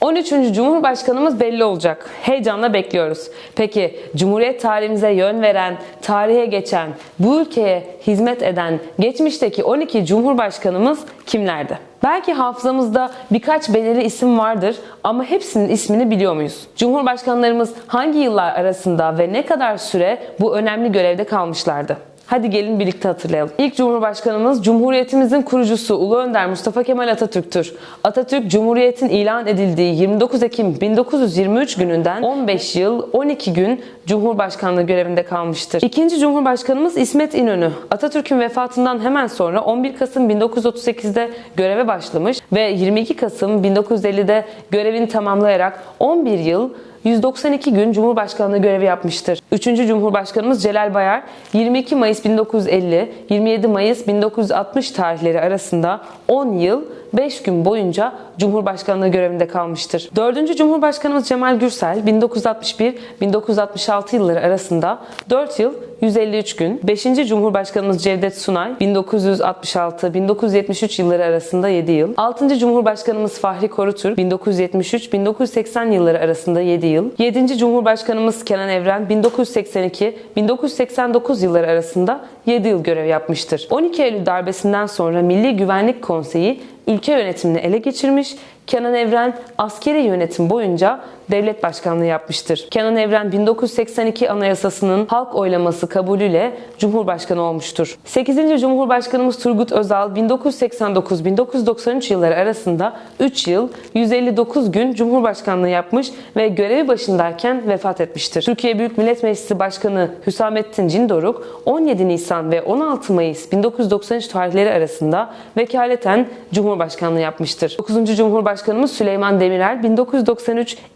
13. Cumhurbaşkanımız belli olacak. Heyecanla bekliyoruz. Peki Cumhuriyet tarihimize yön veren, tarihe geçen, bu ülkeye hizmet eden geçmişteki 12 Cumhurbaşkanımız kimlerdi? Belki hafızamızda birkaç belirli isim vardır ama hepsinin ismini biliyor muyuz? Cumhurbaşkanlarımız hangi yıllar arasında ve ne kadar süre bu önemli görevde kalmışlardı? Hadi gelin birlikte hatırlayalım. İlk Cumhurbaşkanımız Cumhuriyetimizin kurucusu Ulu Önder Mustafa Kemal Atatürk'tür. Atatürk Cumhuriyet'in ilan edildiği 29 Ekim 1923 gününden 15 yıl 12 gün Cumhurbaşkanlığı görevinde kalmıştır. İkinci Cumhurbaşkanımız İsmet İnönü. Atatürk'ün vefatından hemen sonra 11 Kasım 1938'de göreve başlamış ve 22 Kasım 1950'de görevini tamamlayarak 11 yıl 192 gün Cumhurbaşkanlığı görevi yapmıştır. Üçüncü Cumhurbaşkanımız Celal Bayar 22 Mayıs 1950 27 Mayıs 1960 tarihleri arasında 10 yıl 5 gün boyunca Cumhurbaşkanlığı görevinde kalmıştır. Dördüncü Cumhurbaşkanımız Cemal Gürsel 1961-1966 yılları arasında 4 yıl 153 gün. 5. Cumhurbaşkanımız Cevdet Sunay 1966-1973 yılları arasında 7 yıl. 6. Cumhurbaşkanımız Fahri Korutur 1973-1980 yılları arasında 7 yıl. 7. Cumhurbaşkanımız Kenan Evren 1982-1989 yılları arasında 7 yıl görev yapmıştır. 12 Eylül darbesinden sonra Milli Güvenlik Konseyi ülke yönetimini ele geçirmiş, Kenan Evren askeri yönetim boyunca devlet başkanlığı yapmıştır. Kenan Evren 1982 Anayasası'nın halk oylaması kabulüyle Cumhurbaşkanı olmuştur. 8. Cumhurbaşkanımız Turgut Özal 1989-1993 yılları arasında 3 yıl 159 gün Cumhurbaşkanlığı yapmış ve görevi başındayken vefat etmiştir. Türkiye Büyük Millet Meclisi Başkanı Hüsamettin Cindoruk 17 Nisan ve 16 Mayıs 1993 tarihleri arasında vekaleten Cumhurbaşkanlığı yapmıştır. 9. Cumhurbaşkanımız Süleyman Demirel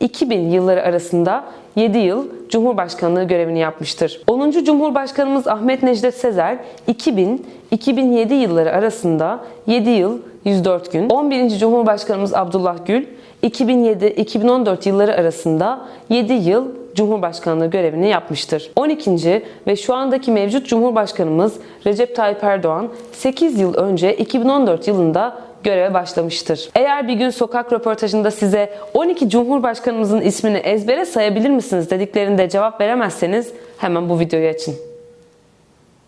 1993-2000 yılları arasında 7 yıl Cumhurbaşkanlığı görevini yapmıştır. 10. Cumhurbaşkanımız Ahmet Necdet Sezer 2000-2007 yılları arasında 7 yıl 104 gün. 11. Cumhurbaşkanımız Abdullah Gül 2007-2014 yılları arasında 7 yıl Cumhurbaşkanlığı görevini yapmıştır. 12. ve şu andaki mevcut Cumhurbaşkanımız Recep Tayyip Erdoğan 8 yıl önce 2014 yılında göreve başlamıştır. Eğer bir gün sokak röportajında size 12 Cumhurbaşkanımızın ismini ezbere sayabilir misiniz dediklerinde cevap veremezseniz hemen bu videoyu açın.